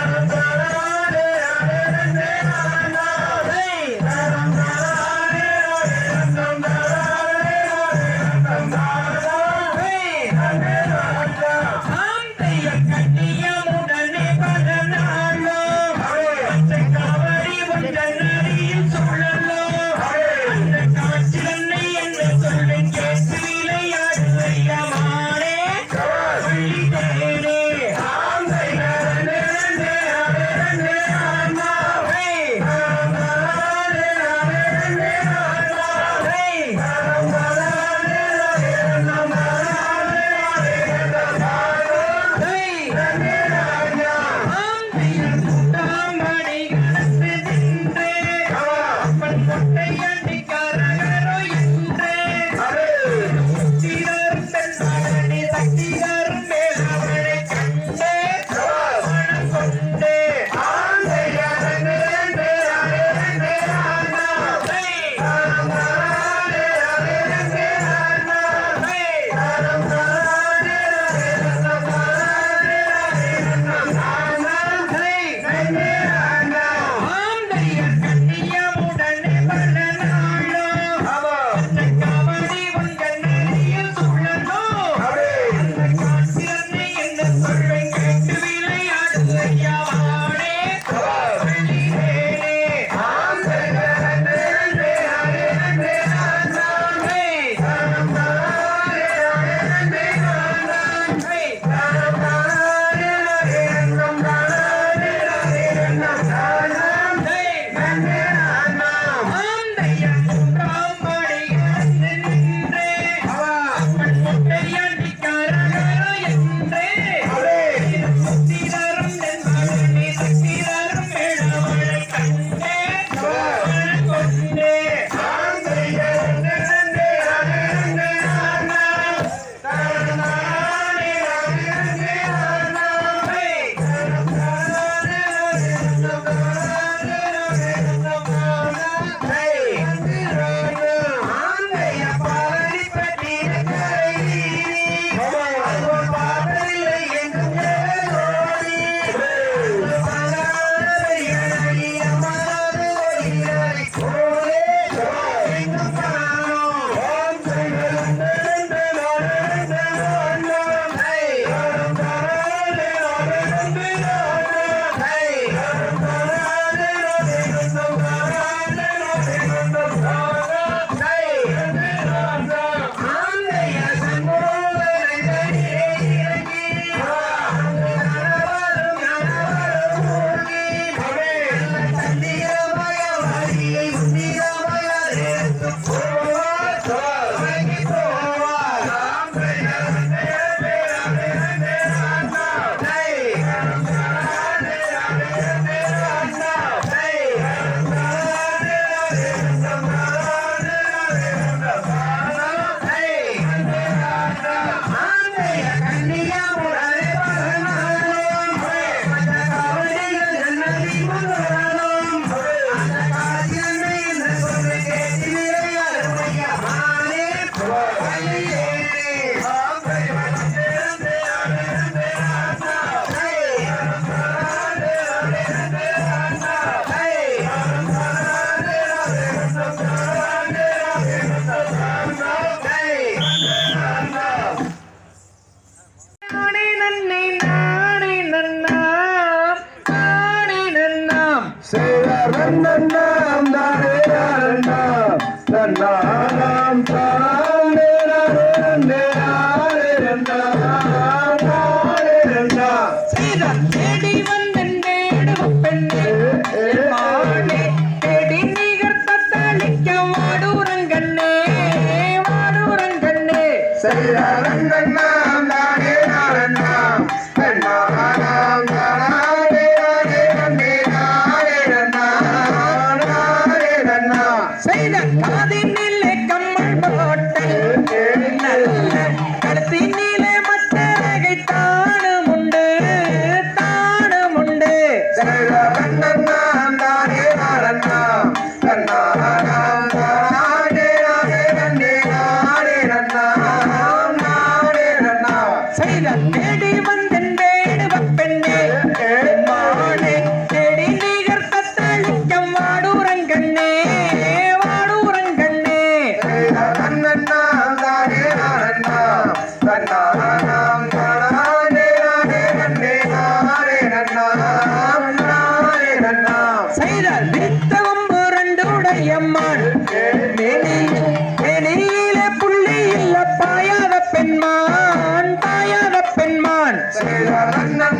Hey! Like the Say that, la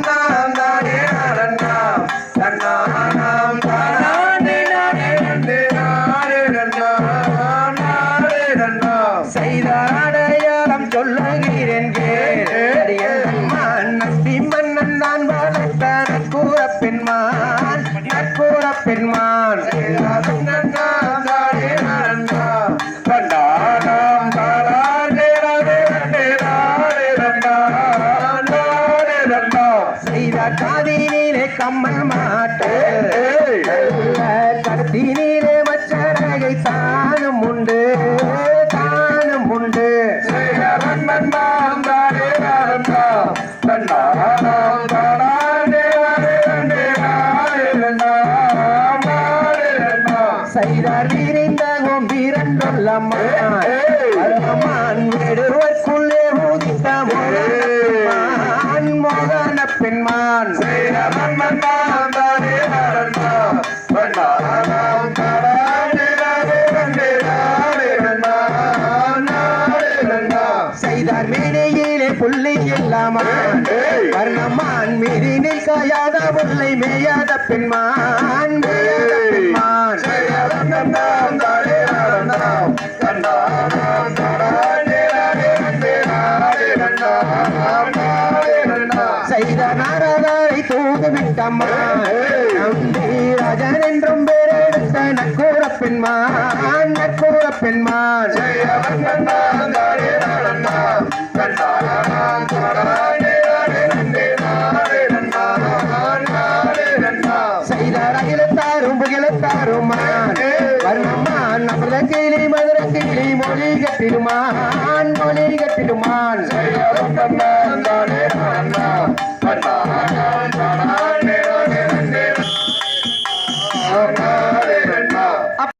ஊதித்த மோகன பெண்மான் செய்தார் மேனையிலே புள்ளி இல்லாமான் வர்ணமான் மீறினில் காயாத புள்ளை மேயாத பெண்மான். நலன்மான் செய்த ரகிலத்தாரும் புகிலத்தாரும் வர்ணம்மான் அமிர்த கிளி மதுர கிளி மொழி கட்டிடுமான் மொழி கட்டிடுமான். தானே